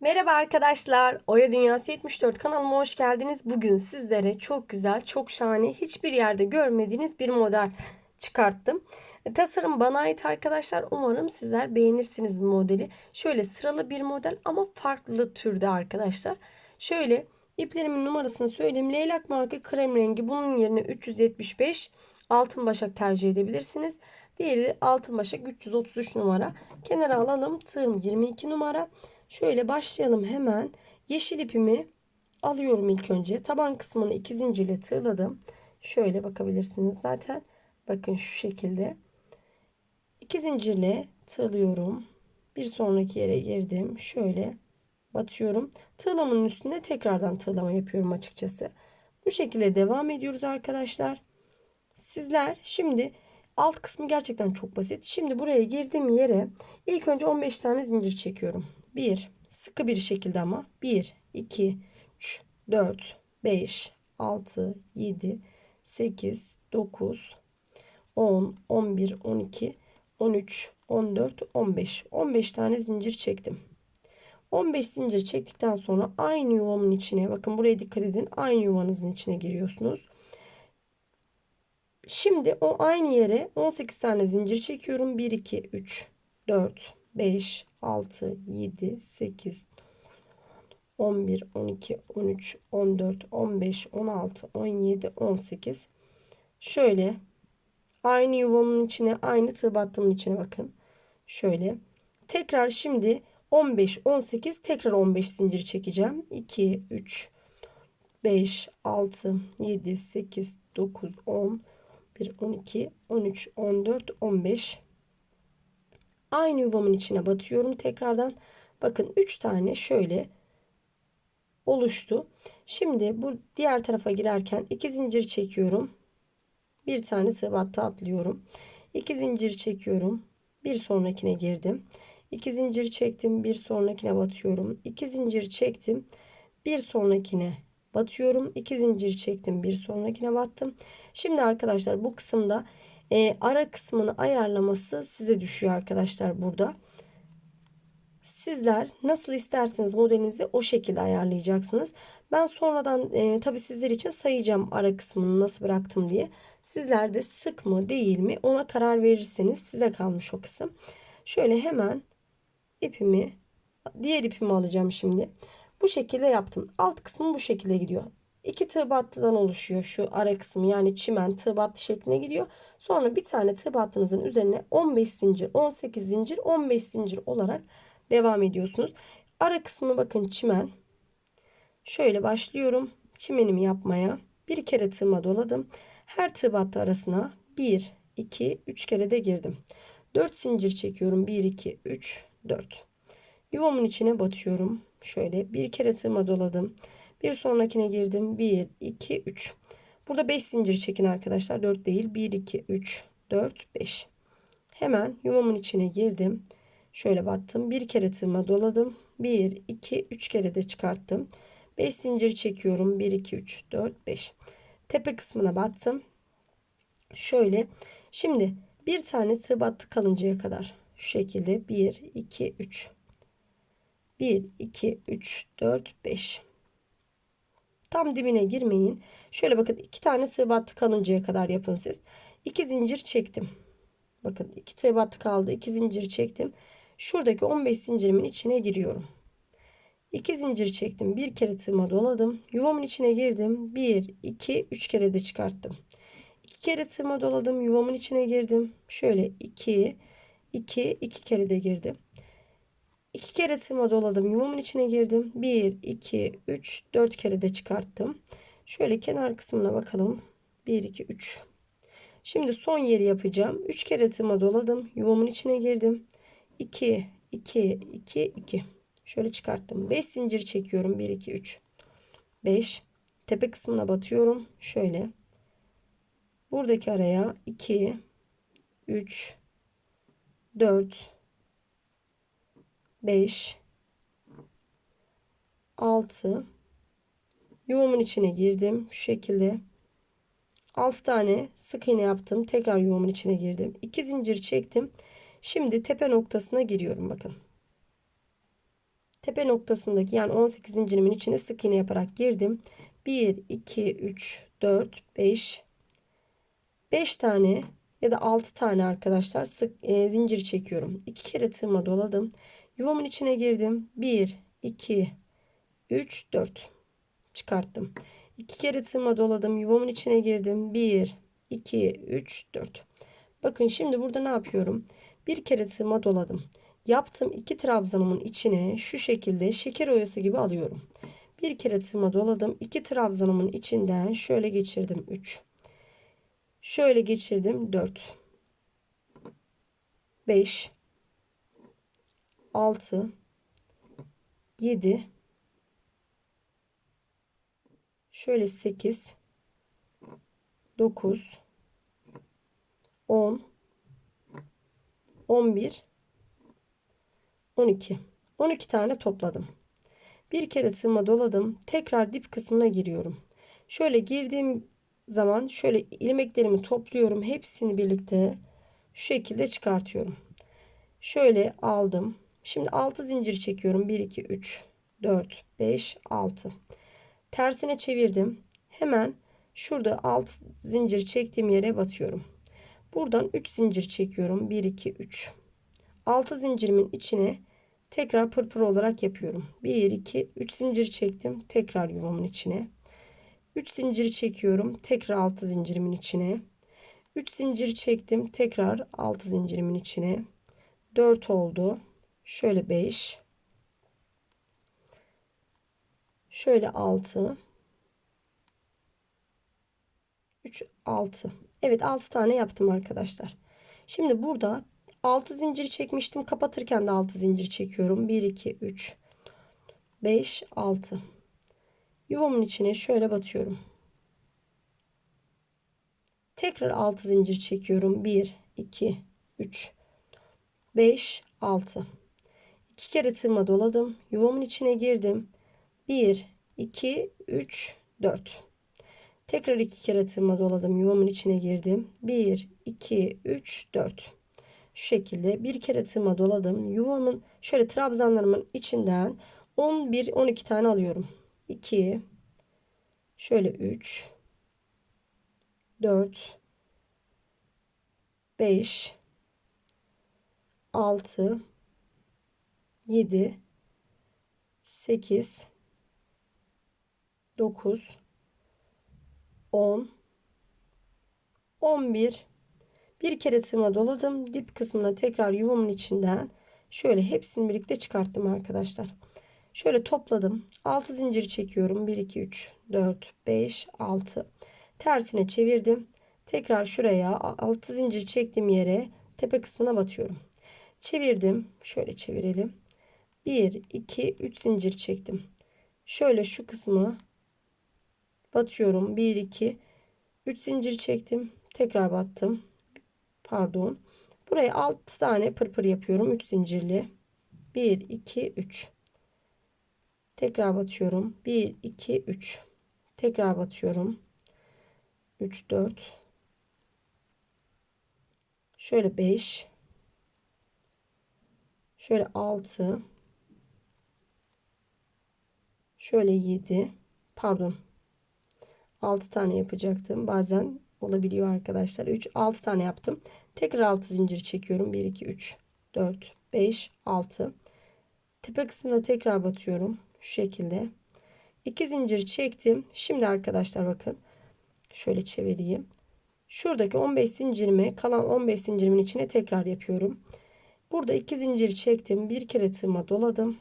Merhaba arkadaşlar. Oya Dünyası 74 kanalıma hoş geldiniz. Bugün sizlere çok güzel, çok şahane, hiçbir yerde görmediğiniz bir model çıkarttım. E, Tasarım bana ait arkadaşlar. Umarım sizler beğenirsiniz modeli. Şöyle sıralı bir model ama farklı türde arkadaşlar. Şöyle iplerimin numarasını söyleyeyim. Leylak marka krem rengi. Bunun yerine 375 altın başak tercih edebilirsiniz. Diğeri altın başak 333 numara. Kenara alalım. Tığım 22 numara. Şöyle başlayalım hemen. Yeşil ipimi alıyorum ilk önce. Taban kısmını iki zincirle tığladım. Şöyle bakabilirsiniz zaten. Bakın şu şekilde. İki zincirle tığlıyorum. Bir sonraki yere girdim. Şöyle batıyorum. Tığlamanın üstünde tekrardan tığlama yapıyorum açıkçası. Bu şekilde devam ediyoruz arkadaşlar. Sizler şimdi alt kısmı gerçekten çok basit. Şimdi buraya girdiğim yere ilk önce 15 tane zincir çekiyorum. 1 sıkı bir şekilde ama 1 2 3 4 5 6 7 8 9 10 11 12 13 14 15 15 tane zincir çektim. 15 zincir çektikten sonra aynı yuvamın içine bakın buraya dikkat edin aynı yuvanızın içine giriyorsunuz. Şimdi o aynı yere 18 tane zincir çekiyorum. 1 2 3 4 5 6 7 8 11 12 13 14 15 16 17 18 şöyle aynı yuvamın içine aynı tığ battımın içine bakın. Şöyle tekrar şimdi 15 18 tekrar 15 zincir çekeceğim. 2 3 5 6 7 8 9 10 1 12 13 14 15 aynı yuvamın içine batıyorum. Tekrardan bakın 3 tane şöyle oluştu. Şimdi bu diğer tarafa girerken 2 zincir çekiyorum. Bir tane tığ battı atlıyorum. 2 zincir çekiyorum. Bir sonrakine girdim. 2 zincir çektim. Bir sonrakine batıyorum. 2 zincir çektim. Bir sonrakine batıyorum. 2 zincir çektim. Bir sonrakine battım. Şimdi arkadaşlar bu kısımda e, ara kısmını ayarlaması size düşüyor arkadaşlar burada. Sizler nasıl isterseniz modelinizi o şekilde ayarlayacaksınız. Ben sonradan e, tabi sizler için sayacağım ara kısmını nasıl bıraktım diye. Sizler de sık mı değil mi ona karar verirseniz size kalmış o kısım. Şöyle hemen ipimi diğer ipimi alacağım şimdi. Bu şekilde yaptım. Alt kısmı bu şekilde gidiyor. İki tığ battıdan oluşuyor şu ara kısmı yani çimen tığ battı şekline gidiyor. Sonra bir tığ tığ battığınızın üzerine 15 zincir, 18 zincir, 15 zincir olarak devam ediyorsunuz. Ara kısmı bakın çimen. Şöyle başlıyorum çimenimi yapmaya. Bir kere tığıma doladım. Her tığ battı arasına 1, 2, 3 kere de girdim. 4 zincir çekiyorum. 1, 2, 3, 4. Yuvamın içine batıyorum. Şöyle bir kere tığıma doladım. Bir sonrakine girdim. 1, 2, 3. Burada 5 zincir çekin arkadaşlar. 4 değil. 1, 2, 3, 4, 5. Hemen yuvamın içine girdim. Şöyle battım. Bir kere tığıma doladım. 1, 2, 3 kere de çıkarttım. 5 zincir çekiyorum. 1, 2, 3, 4, 5. Tepe kısmına battım. Şöyle. Şimdi bir tane tığ battı kalıncaya kadar. Şu şekilde 1, 2, 3. 1, 2, 3, 4, 5. Tam dibine girmeyin. Şöyle bakın iki tane sığ battı kalıncaya kadar yapın siz. 2 zincir çektim. Bakın iki tığ battı kaldı. 2 zincir çektim. Şuradaki 15 zincirimin içine giriyorum. 2 zincir çektim. Bir kere tığıma doladım. Yuvamın içine girdim. 1, 2, 3 kere de çıkarttım. 2 kere tığıma doladım. Yuvamın içine girdim. Şöyle 2, 2, 2 kere de girdim. İki kere tığıma doladım. Yuvamın içine girdim. 1, 2, 3, 4 kere de çıkarttım. Şöyle kenar kısmına bakalım. 1, 2, 3. Şimdi son yeri yapacağım. 3 kere tığıma doladım. Yuvamın içine girdim. 2, 2, 2, 2. Şöyle çıkarttım. 5 zincir çekiyorum. 1, 2, 3. 5. Tepe kısmına batıyorum. Şöyle. Buradaki araya 2, 3, 4, 5 6 yuvamın içine girdim şu şekilde 6 tane sık iğne yaptım tekrar yuvamın içine girdim 2 zincir çektim şimdi tepe noktasına giriyorum bakın tepe noktasındaki yani 18 zincirimin içine sık iğne yaparak girdim. 1 2 3 4 5 5 tane ya da 6 tane arkadaşlar sık e, zincir çekiyorum. 2 kere tığıma doladım. Yuvamın içine girdim. 1 2 3 4 çıkarttım. 2 kere tığıma doladım. Yuvamın içine girdim. 1 2 3 4 Bakın şimdi burada ne yapıyorum? Bir kere tığıma doladım. Yaptığım iki trabzanımın içine şu şekilde şeker oyası gibi alıyorum. Bir kere tığıma doladım. iki trabzanımın içinden şöyle geçirdim 3. Şöyle geçirdim 4. 5 6 7 şöyle 8 9 10 11 12 12 tane topladım. Bir kere tığıma doladım. Tekrar dip kısmına giriyorum. Şöyle girdiğim zaman şöyle ilmeklerimi topluyorum. Hepsini birlikte şu şekilde çıkartıyorum. Şöyle aldım. Şimdi 6 zincir çekiyorum. 1 2 3 4 5 6. Tersine çevirdim. Hemen şurada 6 zincir çektiğim yere batıyorum. Buradan 3 zincir çekiyorum. 1 2 3. 6 zincirimin içine tekrar pırpır olarak yapıyorum. 1 2 3 zincir çektim. Tekrar yuvamın içine. 3 zincir çekiyorum. Tekrar 6 zincirimin içine. 3 zincir çektim. Tekrar 6 zincirimin içine. 4 oldu. Şöyle 5. Şöyle 6. 3 6. Evet 6 tane yaptım arkadaşlar. Şimdi burada 6 zincir çekmiştim. Kapatırken de 6 zincir çekiyorum. 1 2 3 5 6. Yuvamın içine şöyle batıyorum. Tekrar 6 zincir çekiyorum. 1 2 3 5 6. 2 kere tığıma doladım. Yuvamın içine girdim. 1 2 3 4. Tekrar iki kere tığıma doladım. Yuvamın içine girdim. 1, 2, 3, 4. Şu şekilde bir kere tığıma doladım. Yuvamın şöyle trabzanlarımın içinden 11, 12 tane alıyorum. 2, şöyle 3, 4, 5, 6, 7, 8, 9, 10 11 bir. Kere tığıma doladım. Dip kısmına tekrar yuvamın içinden şöyle hepsini birlikte çıkarttım arkadaşlar. Şöyle topladım. 6 zincir çekiyorum. 1 2 3 4 5 6 tersine çevirdim. Tekrar şuraya 6 zincir çektiğim yere tepe kısmına batıyorum. Çevirdim. Şöyle çevirelim 1 2 3 zincir çektim. Şöyle şu kısmı batıyorum. 1 2 3 zincir çektim. Tekrar battım. Pardon. Buraya 6 tane pırpır yapıyorum. 3 zincirli. 1 2 3 tekrar batıyorum. 1 2 3 tekrar batıyorum. 3 4 şöyle 5 şöyle 6 şöyle 7 pardon 6 tane yapacaktım. Bazen olabiliyor arkadaşlar. 3 6 tane yaptım. Tekrar 6 zincir çekiyorum. 1 2 3 4 5 6. Tepe kısmına tekrar batıyorum. Şu şekilde. 2 zincir çektim. Şimdi arkadaşlar bakın. Şöyle çevireyim. Şuradaki 15 zincirimi kalan 15 zincirimin içine tekrar yapıyorum. Burada 2 zincir çektim. Bir kere tığıma doladım.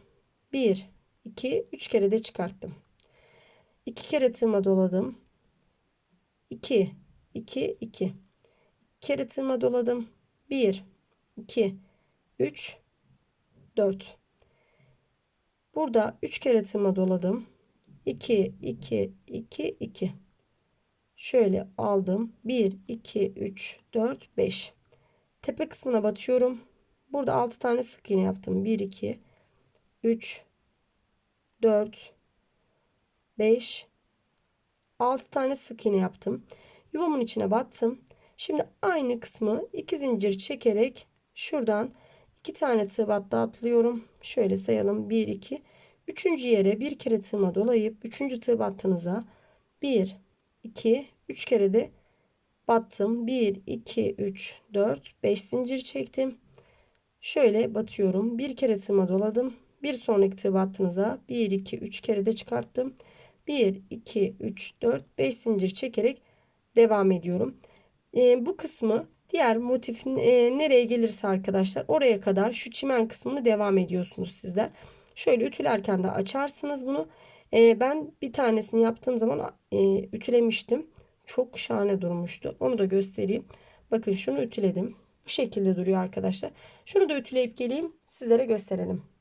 1 2 3 kere de çıkarttım. 2 kere tığıma doladım. 2 2 2 kere tığıma doladım. 1 2 3 4 burada 3 kere tığıma doladım. 2 2 2 2 şöyle aldım. 1 2 3 4 5 tepe kısmına batıyorum. Burada 6 tane sık iğne yaptım. 1 2 3 4 5 6 tane sık iğne yaptım. Yuvamın içine battım. Şimdi aynı kısmı 2 zincir çekerek şuradan 2 tane tığ battı atlıyorum. Şöyle sayalım. 1 2 Üçüncü yere bir kere tığıma dolayıp üçüncü tığ battığınıza 1, 2, 3 kere de battım. 1, 2, 3, 4, 5 zincir çektim. Şöyle batıyorum. Bir kere tığıma doladım. Bir sonraki tığ battığınıza 1, 2, 3 kere de çıkarttım. 1, 2, 3, 4, 5 zincir çekerek devam ediyorum. Ee, bu kısmı diğer motifin e, nereye gelirse arkadaşlar oraya kadar şu çimen kısmını devam ediyorsunuz sizler. Şöyle ütülerken de açarsınız bunu. Ee, ben bir tanesini yaptığım zaman e, ütülemiştim. Çok şahane durmuştu. Onu da göstereyim. Bakın şunu ütüledim. Bu şekilde duruyor arkadaşlar. Şunu da ütüleyip geleyim sizlere gösterelim.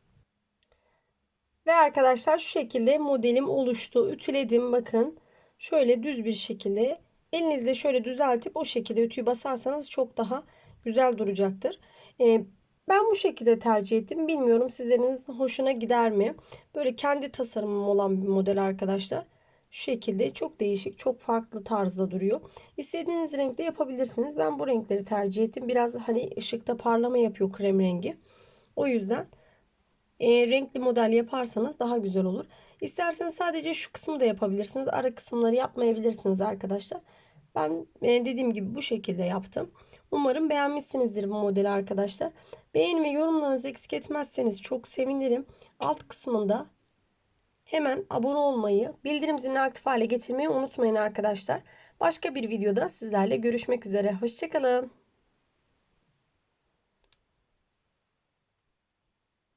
Ve arkadaşlar şu şekilde modelim oluştu. Ütüledim bakın. Şöyle düz bir şekilde elinizle şöyle düzeltip o şekilde ütüyü basarsanız çok daha güzel duracaktır. Ee, ben bu şekilde tercih ettim. Bilmiyorum sizlerin hoşuna gider mi? Böyle kendi tasarımım olan bir model arkadaşlar. Şu şekilde çok değişik, çok farklı tarzda duruyor. İstediğiniz renkte yapabilirsiniz. Ben bu renkleri tercih ettim. Biraz hani ışıkta parlama yapıyor krem rengi. O yüzden e, renkli model yaparsanız daha güzel olur. İsterseniz sadece şu kısmı da yapabilirsiniz. Ara kısımları yapmayabilirsiniz arkadaşlar. Ben e, dediğim gibi bu şekilde yaptım. Umarım beğenmişsinizdir bu modeli arkadaşlar. Beğeni ve yorumlarınızı eksik etmezseniz çok sevinirim. Alt kısmında hemen abone olmayı, bildirim zilini aktif hale getirmeyi unutmayın arkadaşlar. Başka bir videoda sizlerle görüşmek üzere. Hoşçakalın.